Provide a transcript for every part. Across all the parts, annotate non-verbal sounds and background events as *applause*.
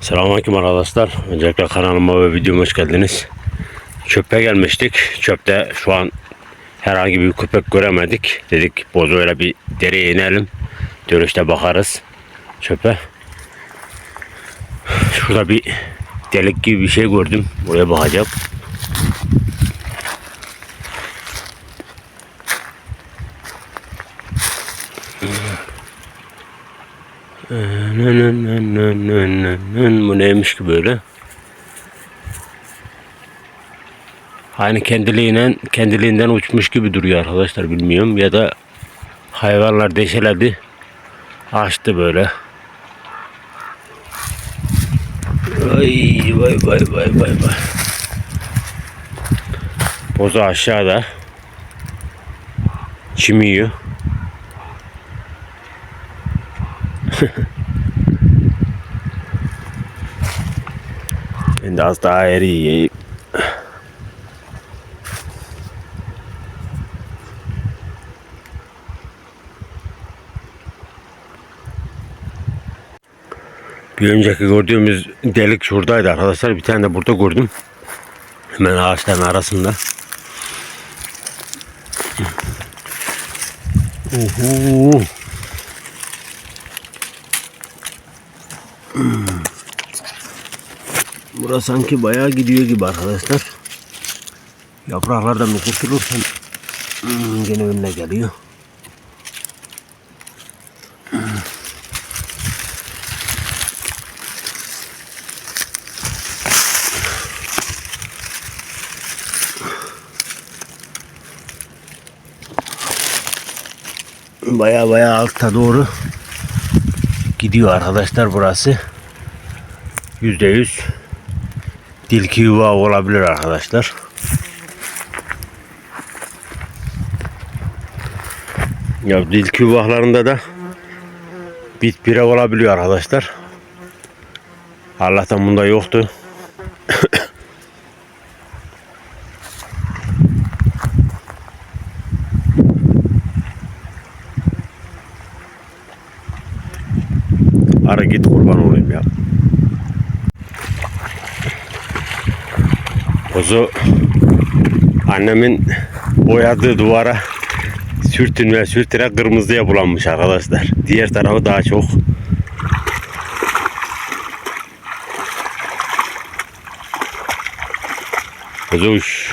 Selamünaleyküm arkadaşlar. Öncelikle kanalıma ve videoma hoş geldiniz. Çöpe gelmiştik. Çöpte şu an herhangi bir köpek göremedik. Dedik bozoyla bir dereye inelim. Dönüşte bakarız çöpe. Şurada bir delik gibi bir şey gördüm. Buraya bakacağım. Bu neymiş ki böyle? Aynı kendiliğinden kendiliğinden uçmuş gibi duruyor arkadaşlar bilmiyorum ya da hayvanlar deşeledi açtı böyle. Vay vay vay vay vay vay. Bozu aşağıda. Çim *laughs* Ben de az daha eri. Bir önceki gördüğümüz delik şuradaydı arkadaşlar. Bir tane de burada gördüm. Hemen ağaçların arasında. Uhu. Burası sanki bayağı gidiyor gibi arkadaşlar. Yapraklardan bir kurtulursam hmm, gene önüne geliyor. Baya baya alta doğru gidiyor arkadaşlar burası. Yüzde yüz tilki yuva olabilir arkadaşlar. Ya tilki yuvaklarında da bit pire olabiliyor arkadaşlar. Allah'tan bunda yoktu. *coughs* Kozu annemin boyadığı duvara sürtünme sürtüne kırmızıya bulanmış arkadaşlar. Diğer tarafı daha çok. Kozuş.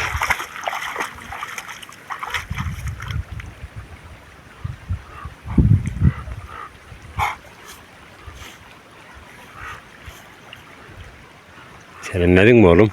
Serinledin mi oğlum?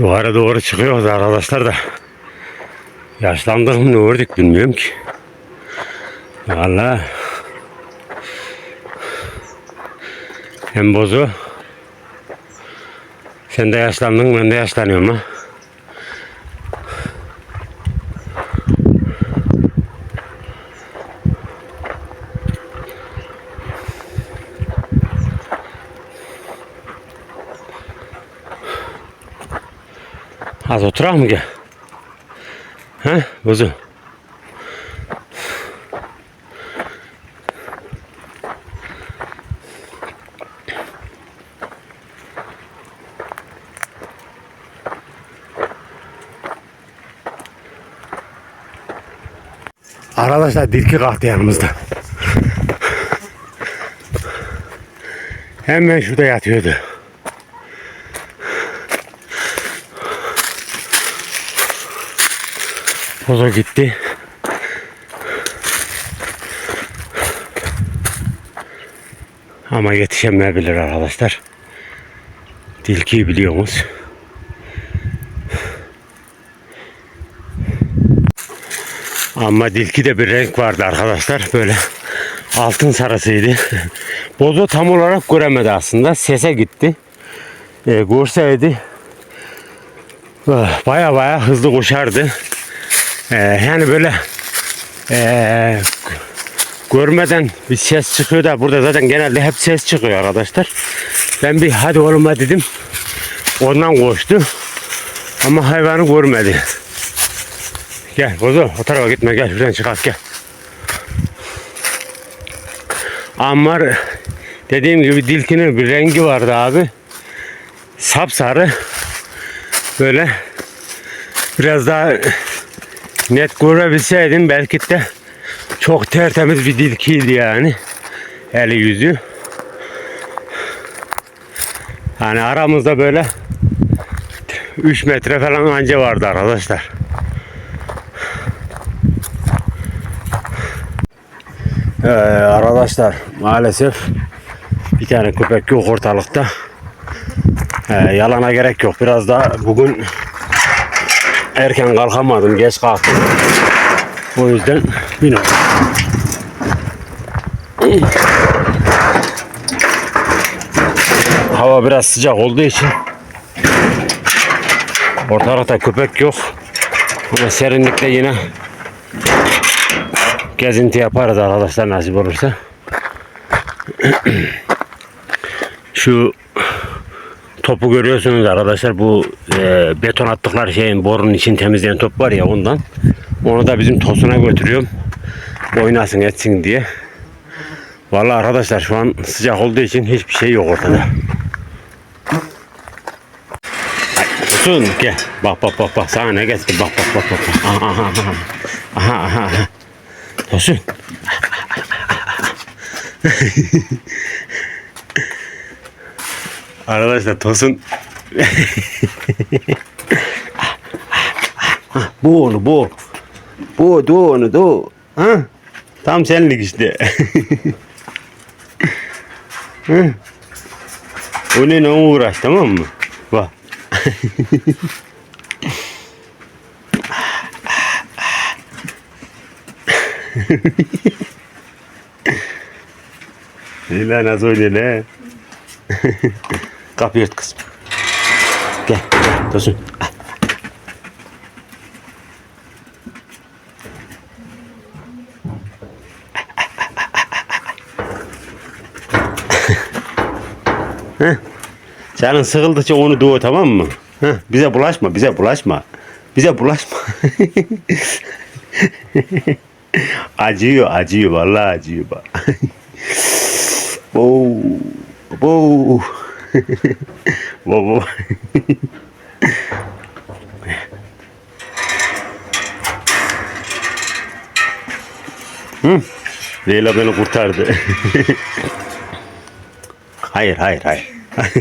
Yukarı doğru çıkıyoruz arkadaşlar da. Yaşlandık mı ne gördük bilmiyorum ki. Valla. Hem bozu. Sen de yaşlandın ben de yaşlanıyorum ha. Az oturak mı gel? He bozu? Arkadaşlar dilki kalktı yanımızda. Hemen şurada yatıyordu. Bozo gitti. Ama yetişemeyebilir arkadaşlar. Tilkiyi biliyorsunuz. Ama dilki de bir renk vardı arkadaşlar. Böyle altın sarısıydı. Bozo tam olarak göremedi aslında. Sese gitti. E, görseydi Ah, Baya baya hızlı koşardı. Ee, yani böyle ee, görmeden bir ses çıkıyor da burada zaten genelde hep ses çıkıyor arkadaşlar. Ben bir hadi oğlum hadi dedim. Ondan koştu. Ama hayvanı görmedi. Gel Bozo o tarafa gitme gel şuradan çıkart gel. Ammar dediğim gibi dilkinin bir rengi vardı abi. Sapsarı böyle biraz daha net görebilseydim belki de çok tertemiz bir dilkiydi yani. Eli yüzü. Yani aramızda böyle 3 metre falan anca vardı arkadaşlar. Ee, arkadaşlar maalesef bir tane köpek yok ortalıkta. Ee, yalana gerek yok. Biraz da bugün erken kalkamadım. Geç kalktım. O yüzden bilmiyorum. Hava biraz sıcak olduğu için ortalıkta köpek yok. Ama serinlikte yine gezinti yaparız arkadaşlar nasip olursa. *clears throat* Şu topu görüyorsunuz arkadaşlar bu e, beton attıkları şeyin borunun için temizleyen top var ya ondan. Onu da bizim tosuna götürüyorum. Oynasın etsin diye. Vallahi arkadaşlar şu an sıcak olduğu için hiçbir şey yok ortada. Tosun gel. Bak bak bak bak sana ne getirdim bak bak bak bak. Aha aha. Aha aha. aha. Tosun. *laughs* Arkadaşlar Tosun *laughs* bu onu bu. Bu du onu du. Ha? Tam senlik işte. Hı? Onunla uğraş tamam mı? Bak. *laughs* İlla nasıl oynuyor ne? *laughs* Kapıyı ört kızım. Gel, gel, Tosun. Heh. Canın sıkıldıkça onu doğu tamam mı? Heh. Bize bulaşma, bize bulaşma. Bize bulaşma. *laughs* acıyor, acıyor, vallahi acıyor. Bo, *laughs* bo. *laughs* bo, bo. Hı? Leyla beni kurtardı. *laughs* hayır, hayır, hayır. *laughs*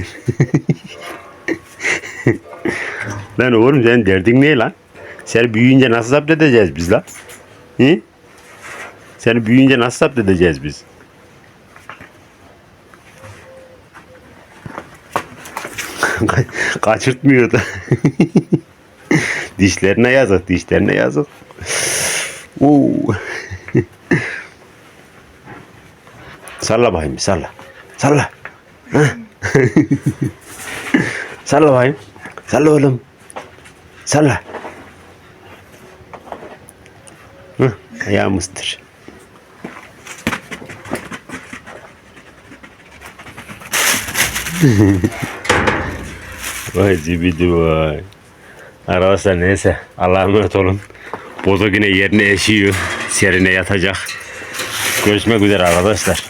lan oğlum senin derdin ne lan? Seni büyüyünce nasıl zapt edeceğiz biz lan? Hı? Seni büyüyünce nasıl zapt edeceğiz biz? Kaçırtmıyordu. dişlerine yazık, dişlerine yazık. Oo. salla bakayım, salla. Salla. Salla bakayım. Salla oğlum. Salla. Hah, ayağım ıstır. *laughs* Vay zibidi vay. Arkadaşlar neyse Allah'a emanet olun. Bozo yine yerine eşiyor. Serine yatacak. Görüşmek üzere arkadaşlar.